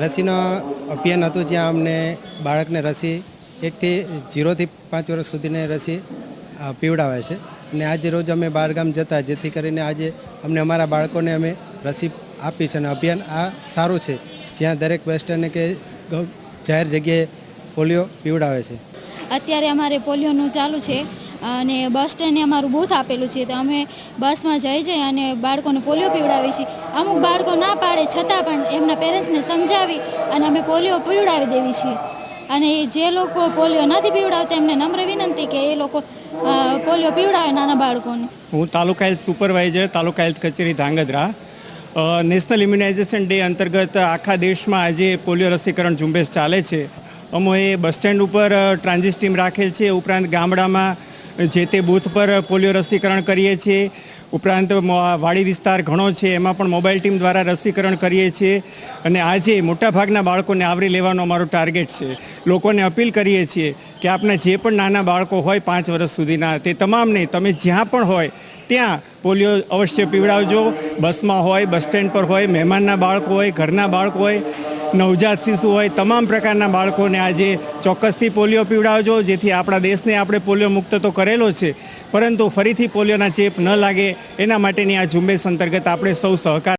રસીનો અભિયાન હતું જ્યાં અમને બાળકને રસી એકથી જીરોથી પાંચ વર્ષ સુધીને રસી પીવડાવે છે. અને આજે રોજ અમે બહારગામ જતા, જેથી કરીને આજે અમને અમારા બાળકોને અમે રસી આપી છે અને અભિયાન આ સારું છે, જ્યાં દરેક વેસ્ટર્ન કે જાહેર જગ્યાએ પોલિયો પીવડાવે છે. અત્યારે અમારે પોલિયોનું ચાલુ છે. અને બસ સ્ટેન્ડે અમારું બૂથ આપેલું છે. તો અમે બસમાં જઈ જઈ અને બાળકોને પોલિયો પીવડાવીએ છીએ. અમુક બાળકો ના પાડે છતાં પણ એમના પેરેન્ટ્સને સમજાવી અને અમે પોલિયો પીવડાવી દેવી છીએ. અને જે લોકો પોલિયો નથી પીવડાવતા એમને નમ્ર વિનંતી કે એ લોકો પોલિયો પીવડાવે નાના બાળકોને. હું taluka health supervisor, taluka health કચેરી ધાંગધ્રા. નેશનલ ઇમ્યુનાઇઝેશન ડે અંતર્ગત આખા દેશમાં આજે પોલિયો રસીકરણ ઝુંબેશ ચાલે છે. અમોએ બસ સ્ટેન્ડ ઉપર ટ્રાન્ઝિટ ટીમ રાખેલ છે. ઉપરાંત ગામડામાં જે તે બૂથ પર પોલિયો રસીકરણ કરીએ છીએ. ઉપરાંત વાડી વિસ્તાર ઘણો છે, એમાં પણ મોબાઈલ ટીમ દ્વારા રસીકરણ કરીએ છીએ. અને આજે મોટાભાગના બાળકોને આવરી લેવાનો અમારો ટાર્ગેટ છે. લોકોને અપીલ કરીએ છીએ કે આપના જે પણ નાના બાળકો હોય પાંચ વર્ષ સુધીના, તે તમામને, તમે જ્યાં પણ હોય, ત્યાં પોલિયો અવશ્ય પીવડાવજો. બસમાં હોય, બસ સ્ટેન્ડ પર હોય, મહેમાનના બાળકો હોય, ઘરના બાળકો હોય નવજાત શિશુ હોય, તમામ પ્રકારના બાળકોને આજે ચોક્કસથી પોલિયો પીવડાવજો, જેથી આપણા દેશને આપણે પોલિયો મુક્ત તો કરેલો છે, પરંતુ ફરીથી પોલિયોના ચેપ ન લાગે, એના માટેની આ ઝુંબેશ અંતર્ગત આપણે સૌ સહકાર